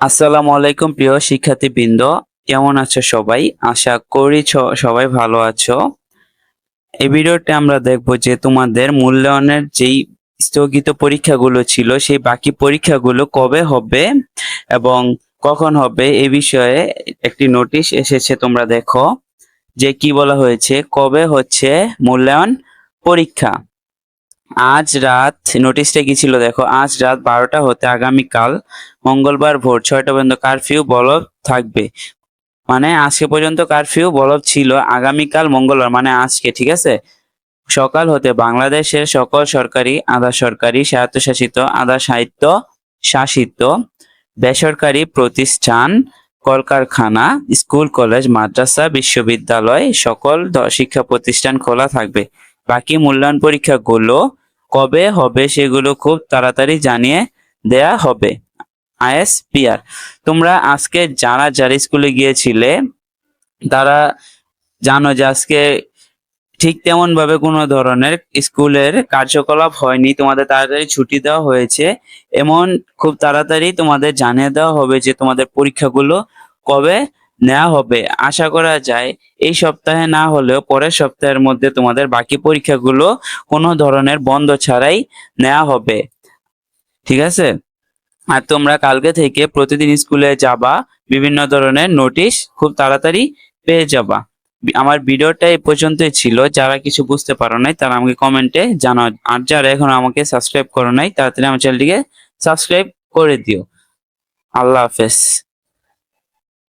আসসালামু আলাইকুম প্রিয় শিক্ষার্থীবৃন্দ, কেমন আছো সবাই? আশা করি সবাই ভালো আছো। এই ভিডিওতে আমরা দেখব যে তোমাদের মূল্যায়নের যেই স্থগিত পরীক্ষাগুলো ছিল, সেই বাকি পরীক্ষাগুলো কবে হবে এবং কখন হবে এই বিষয়ে একটি নোটিশ এসেছে তোমরা দেখো, যে কি বলা হয়েছে, কবে হচ্ছে মূল্যায়ন পরীক্ষা। আজ রাত নোটিশটা কি ছিল দেখো? আজ রাত বারোটা হতে আগামীকাল মঙ্গলবার ভোর ছয়টা পর্যন্ত কারফিউ বলব থাকবে। মানে আজকে পর্যন্ত কারফিউ বলব ছিল, আগামীকাল মঙ্গলবার মানে আজকে, ঠিক আছে? সকাল হতে বাংলাদেশের সকল সরকারি, আধা সরকারি, স্বায়ত্তশাসিত, আধা সাহিত্য শাসিত বেসরকারি প্রতিষ্ঠান, কলকারখানা, স্কুল, কলেজ, মাদ্রাসা, বিশ্ববিদ্যালয়, সকল শিক্ষা প্রতিষ্ঠান খোলা থাকবে। বাকি মূল্যায়ন পরীক্ষাগুলো কবে হবে সেগুলো খুব তাড়াতাড়ি জানিয়ে দেয়া হবে। আইএসপিআর। তোমরা আজকে যারা যারা স্কুলে গিয়েছিলে, তারা জানো যে আজকে ঠিক তেমন ভাবে কোনো ধরনের স্কুলের কার্যকলাপ হয়নি। তোমাদের তাড়াতাড়ি ছুটি দেওয়া হয়েছে। এমন খুব তাড়াতাড়ি তোমাদের জানিয়ে দেওয়া হবে যে তোমাদের পরীক্ষাগুলো কবে নেওয়া হবে। আশা করা যায় এই সপ্তাহে না হলেও পরের সপ্তাহের মধ্যে তোমাদের বাকি পরীক্ষাগুলো কোনো ধরনের বন্ধ ছাড়াই নেওয়া হবে। ঠিক আছে? আর তোমরা কালকে থেকে প্রতিদিন স্কুলে যাবা, বিভিন্ন ধরনের নোটিশ খুব তাড়াতাড়ি পেয়ে যাবা। আমার ভিডিওটা এই পর্যন্তই ছিল। যারা কিছু বুঝতে পারো নাই, তারা আমাকে কমেন্টে জানাও। আর যারা এখন আমাকে সাবস্ক্রাইব করো নাই, তাড়াতাড়ি আমার চ্যানেলটিকে সাবস্ক্রাইব করে দিও। আল্লাহ হাফেজ।